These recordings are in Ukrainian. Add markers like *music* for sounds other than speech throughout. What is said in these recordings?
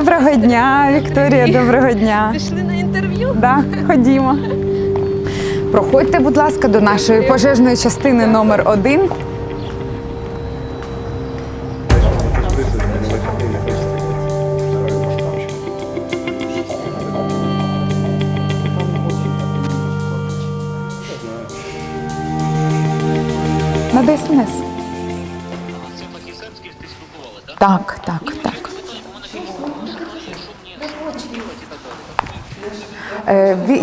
Доброго дня, Вікторія, доброго дня. Пішли на інтерв'ю. Да, ходімо. Проходьте, будь ласка, до нашої пожежної частини номер один. На ДСНС. Це Фахівцевський ти спілкували, так? Так, так,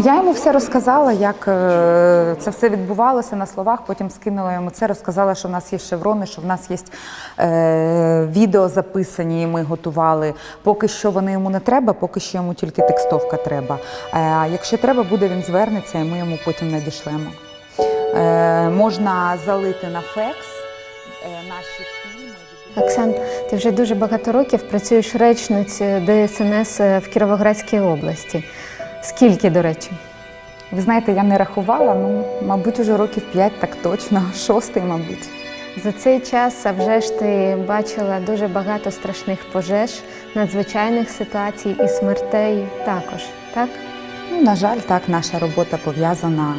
Я йому все розказала, як е, це все відбувалося на словах. Потім скинула йому це, розказала, що в нас є шеврони, що в нас є е, відео записані, і ми готували. Поки що вони йому не треба, поки що йому тільки текстовка треба. Е, А якщо треба, буде він звернеться, і ми йому потім надішлемо. Е, Можна залити на фекс е, наші фільми. Оксан, ти вже дуже багато років працюєш речницею ДСНС в Кіровоградській області. Скільки, до речі? Ви знаєте, я не рахувала, ну, мабуть, уже років п'ять, так точно, *laughs* шостий, мабуть. За цей час, а вже ж ти бачила дуже багато страшних пожеж, надзвичайних ситуацій і смертей також, так? Ну, на жаль, так, наша робота пов'язана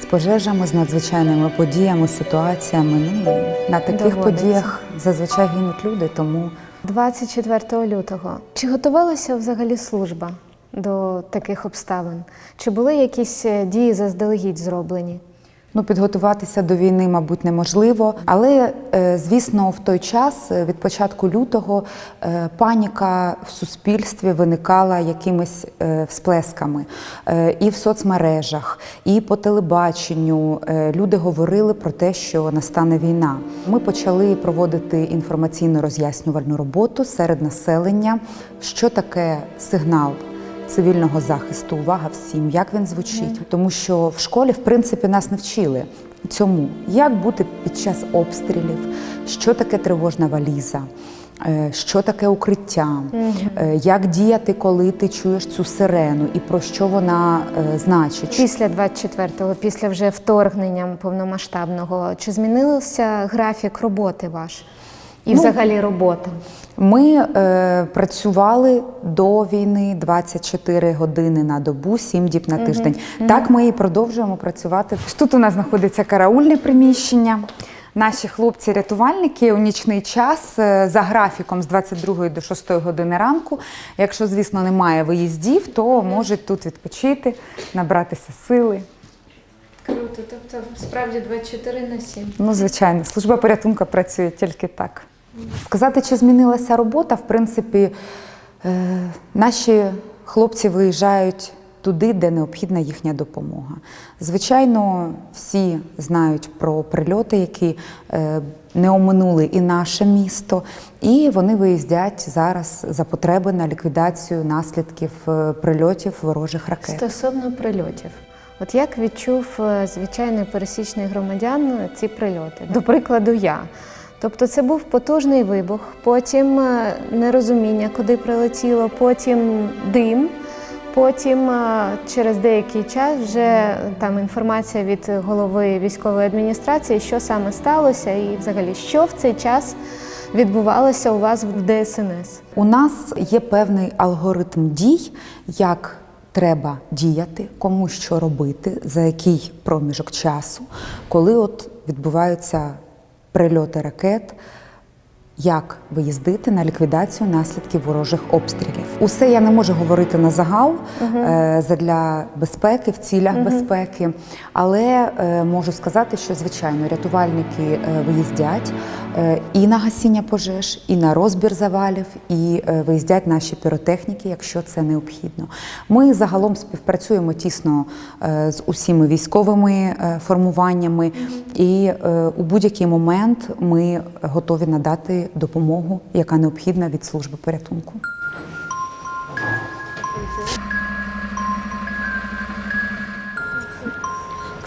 з пожежами, з надзвичайними подіями, ситуаціями. Ну, на таких Доводиться. подіях зазвичай гинуть люди, тому 24 лютого. Чи готувалася взагалі служба до таких обставин? Чи були якісь е, дії заздалегідь зроблені? ну, підготуватися до війни, мабуть, неможливо. Але, е, звісно, в той час, е, від початку лютого, паніка в суспільстві виникала якимись всплесками і в соцмережах, і по телебаченню. Люди говорили про те, що настане війна. Ми почали проводити інформаційно роз'яснювальну роботу серед населення, що таке сигнал цивільного захисту. Увага всім, як він звучить. Тому що в школі, в принципі, нас не вчили цьому, як бути під час обстрілів, що таке тривожна валіза. е, Що таке укриття, е, як діяти, коли ти чуєш цю сирену, і про що вона е, значить? Після 24-го, після вже вторгнення повномасштабного, чи змінився графік роботи ваш? І Ну, взагалі робота? Ми е, працювали до війни 24 години на добу, 7 діб на тиждень. Так ми і продовжуємо працювати. Тут у нас знаходиться караульне приміщення. Наші хлопці-рятувальники у нічний час е, за графіком з 22 до 6 години ранку. Якщо, звісно, немає виїздів, то можуть тут відпочити, набратися сили. Круто, тобто справді 24 на 7. Ну, звичайно, служба порятунку працює тільки так. Сказати, чи змінилася робота, в принципі, е, наші хлопці виїжджають туди, де необхідна їхня допомога. Звичайно, всі знають про прильоти, які е, не оминули і наше місто, і вони виїздять зараз за потреби на ліквідацію наслідків е, прильотів ворожих ракет. Стосовно прильотів. От як відчув звичайний пересічний громадян ці прильоти? До прикладу, я. Тобто це був потужний вибух, потім е, нерозуміння, куди прилетіло, потім дим, потім е, через деякий час вже там інформація від голови військової адміністрації, що саме сталося, і взагалі що в цей час відбувалося у вас в ДСНС. У нас є певний алгоритм дій, як треба діяти, кому що робити, за який проміжок часу, коли от відбуваються прильоти ракет. Як виїздити на ліквідацію наслідків ворожих обстрілів? Усе я не можу говорити на загал е, задля безпеки, в цілях безпеки, але е, можу сказати, що звичайно рятувальники е, виїздять і на гасіння пожеж, і на розбір завалів, і виїздять наші піротехніки, якщо це необхідно. Ми загалом співпрацюємо тісно з усіма військовими формуваннями, і у будь-який момент ми готові надати допомогу, яка необхідна від служби порятунку.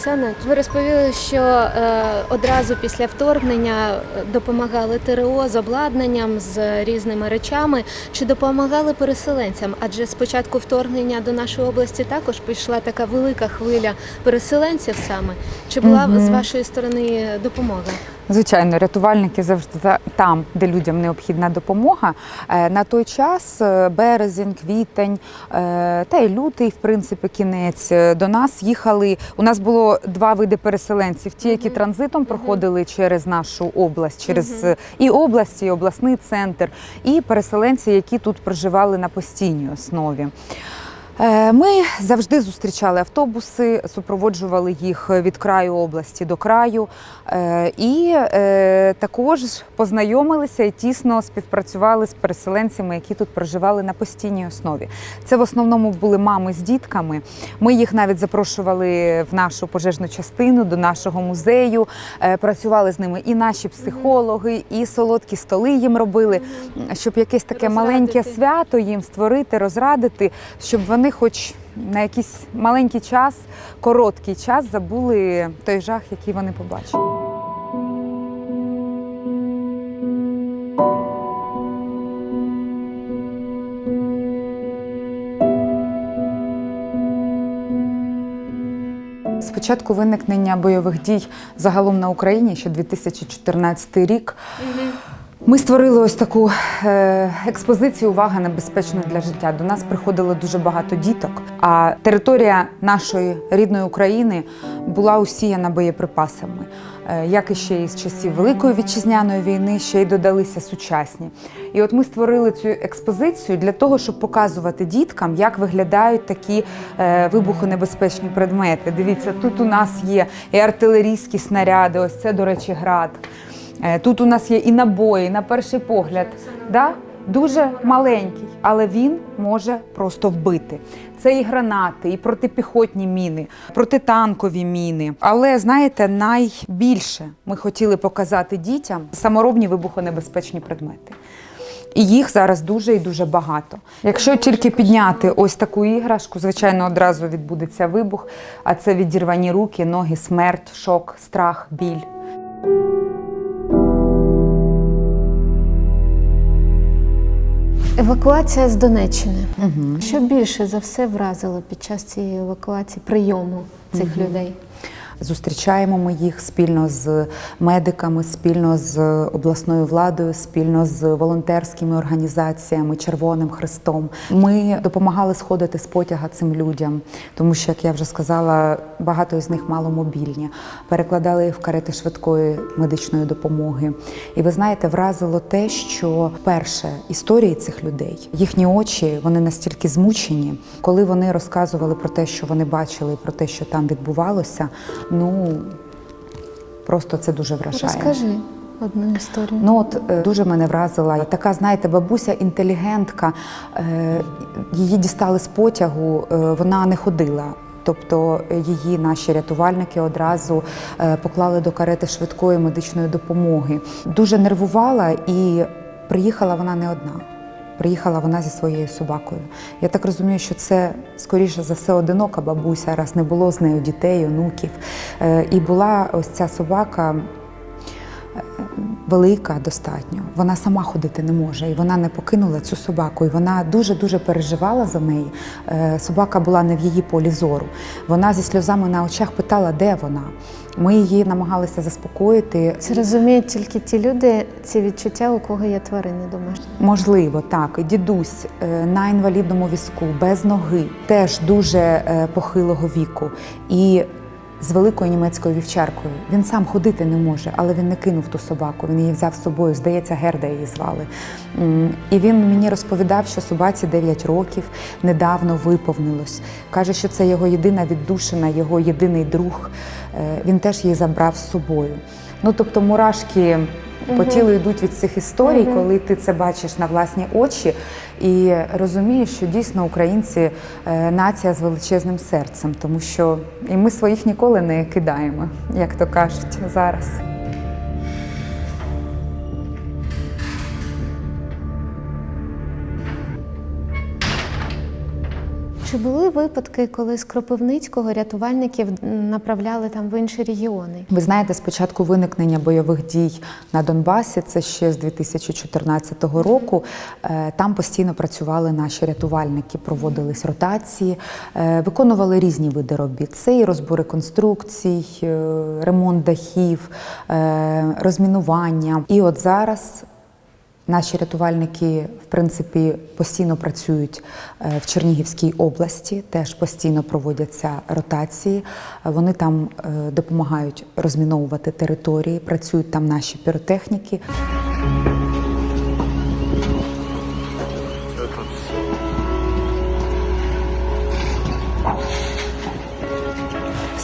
Оксана, ви розповіли, що е, одразу після вторгнення е, допомагали ТРО з обладнанням, з різними речами. Чи допомагали переселенцям? Адже з початку вторгнення до нашої області також пішла така велика хвиля переселенців саме. Чи була з вашої сторони допомога? Звичайно, рятувальники завжди там, де людям необхідна допомога. Е, На той час е, березень, квітень е, та й лютий, в принципі, кінець до нас їхали. У нас було два види переселенців: ті, які транзитом проходили через нашу область, через і область, і обласний центр, і переселенці, які тут проживали на постійній основі. Е, Ми завжди зустрічали автобуси, супроводжували їх від краю області до краю, е, і е, також познайомилися і тісно співпрацювали з переселенцями, які тут проживали на постійній основі. Це в основному були мами з дітками. Ми їх навіть запрошували в нашу пожежну частину, до нашого музею. Працювали з ними і наші психологи, і солодкі столи їм робили, щоб якесь таке маленьке свято їм створити, розрадити, щоб вони, хоч на якийсь маленький час, короткий час, забули той жах, який вони побачили. З початку виникнення бойових дій загалом на Україні, ще 2014 рік, ми створили ось таку е, експозицію Увага небезпечна для життя. До нас приходило дуже багато діток. А територія нашої рідної України була усіяна боєприпасами. Е, як і ще із часів Великої вітчизняної війни, ще й додалися сучасні. І от ми створили цю експозицію для того, щоб показувати діткам, як виглядають такі е, вибухонебезпечні предмети. Дивіться, тут у нас є і артилерійські снаряди, ось це, до речі, град. Е, Тут у нас є і набої, на перший погляд. Да? Дуже маленький, але він може просто вбити. Це і гранати, і протипіхотні міни, протитанкові міни. Але знаєте, найбільше ми хотіли показати дітям саморобні вибухонебезпечні предмети. І їх зараз дуже і дуже багато. Якщо тільки підняти ось таку іграшку, звичайно, одразу відбудеться вибух, а це відірвані руки, ноги, смерть, шок, страх, біль. Евакуація з Донеччини. Що більше за все вразило під час цієї евакуації прийому цих людей? Зустрічаємо ми їх спільно з медиками, спільно з обласною владою, спільно з волонтерськими організаціями, Червоним Хрестом. Ми допомагали сходити з потяга цим людям, тому що, як я вже сказала, багато з них маломобільні. Перекладали їх в карети швидкої медичної допомоги. І ви знаєте, вразило те, що перше історії цих людей, їхні очі, вони настільки змучені, коли вони розказували про те, що вони бачили, про те, що там відбувалося. Ну просто це дуже вражає. Розкажи одну історію. Ну от е, дуже мене вразила така, знаєте, бабуся інтелігентка. Е, Її дістали з потягу, е, вона не ходила. Тобто її наші рятувальники одразу поклали до карети швидкої медичної допомоги. Дуже нервувала і приїхала вона не одна. Приїхала вона зі своєю собакою. Я так розумію, що це скоріше за все одинока бабуся, раз не було з нею дітей, онуків. Е, І була ось ця собака велика достатньо. Вона сама ходити не може, і вона не покинула цю собаку. І вона дуже дуже переживала за неї. Е, Собака була не в її полі зору. Вона зі сльозами на очах питала, де вона. Ми її намагалися заспокоїти. Це розуміють тільки ті люди, ці відчуття, у кого є тварини домашні. Можливо, так. Дідусь е, на інвалідному візку, без ноги, теж дуже е, похилого віку. І з великою німецькою вівчаркою. Він сам ходити не може, але він не кинув ту собаку. Він її взяв з собою. Здається, Герда її звали. І він мені розповідав, що собаці 9 років недавно виповнилось. Каже, що це його єдина віддушина, його єдиний друг. Е, Він теж її забрав з собою. Ну тобто, мурашки по тілу йдуть від цих історій, коли ти це бачиш на власні очі і розумієш, що дійсно українці е, нація з величезним серцем, тому що і ми своїх ніколи не кидаємо, як то кажуть зараз. Чи були випадки, коли з Кропивницького рятувальників направляли там в інші регіони? Ви знаєте, з початку виникнення бойових дій на Донбасі, це ще з 2014 року. е, Там постійно працювали наші рятувальники, проводились ротації, е, виконували різні види робіт. Це і розбори конструкцій, е, ремонт дахів, розмінування. І от зараз Наші рятувальники, в принципі, постійно працюють е, в Чернігівській області, теж постійно проводяться ротації. Вони там е, допомагають розміновувати території, працюють там наші піротехніки.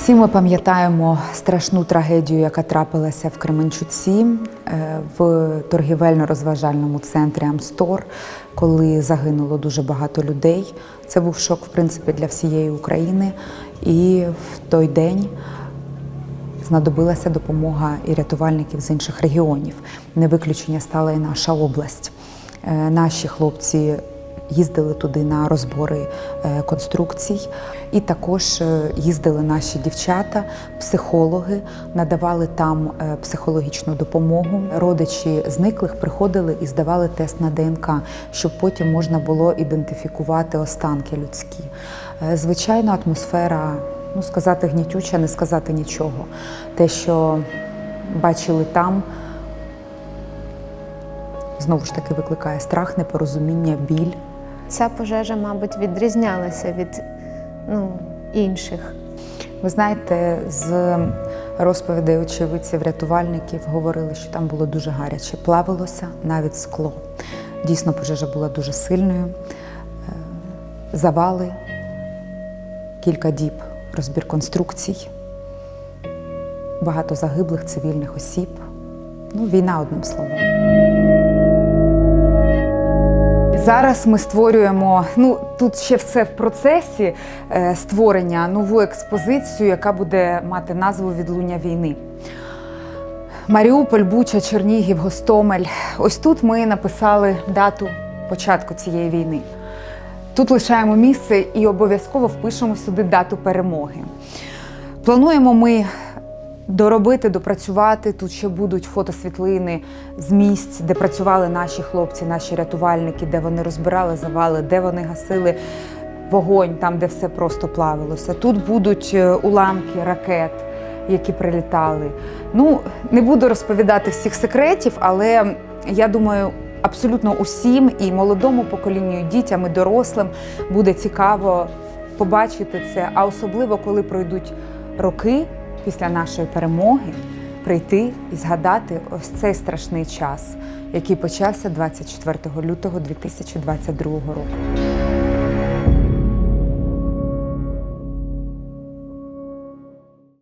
Всі ми пам'ятаємо страшну трагедію, яка трапилася в Кременчуці е, в торгівельно-розважальному центрі Амстор, коли загинуло дуже багато людей. Це був шок, в принципі, для всієї України. І в той день знадобилася допомога і рятувальників з інших регіонів. Не виключення стала і наша область. Е, Наші хлопці їздили туди на розбори е, конструкцій, і також е, їздили наші дівчата, психологи, надавали там е, психологічну допомогу. Родичі зниклих приходили і здавали тест на ДНК, щоб потім можна було ідентифікувати останки людські. Звичайно, атмосфера, ну сказати гнітюча, не сказати нічого. Те, що бачили там, знову ж таки викликає страх, непорозуміння, біль. Ця пожежа, мабуть, відрізнялася від ну, інших. Ви знаєте, з розповідей очевидців, рятувальників говорили, що там було дуже гаряче, плавилося навіть скло. Дійсно, пожежа була дуже сильною. Е, Завали, кілька діб розбір конструкцій, багато загиблих цивільних осіб. Ну, війна одним словом. Зараз ми створюємо, ну тут ще все в процесі е, створення нову експозицію, яка буде мати назву Відлуння війни. Маріуполь, Буча, Чернігів, Гостомель. Ось тут ми написали дату початку цієї війни. Тут лишаємо місце і обов'язково впишемо сюди дату перемоги. Плануємо ми доробити, допрацювати. Тут ще будуть фотосвітлини з місць, де працювали наші хлопці, наші рятувальники, де вони розбирали завали, де вони гасили вогонь, там, де все просто плавилося. Тут будуть е, уламки ракет, які прилітали. Ну, не буду розповідати всіх секретів, але я думаю. Абсолютно усім і молодому поколінню, і дітям, і дорослим буде цікаво побачити це, а особливо коли пройдуть роки після нашої перемоги, прийти і згадати ось цей страшний час, який почався 24 лютого 2022 року.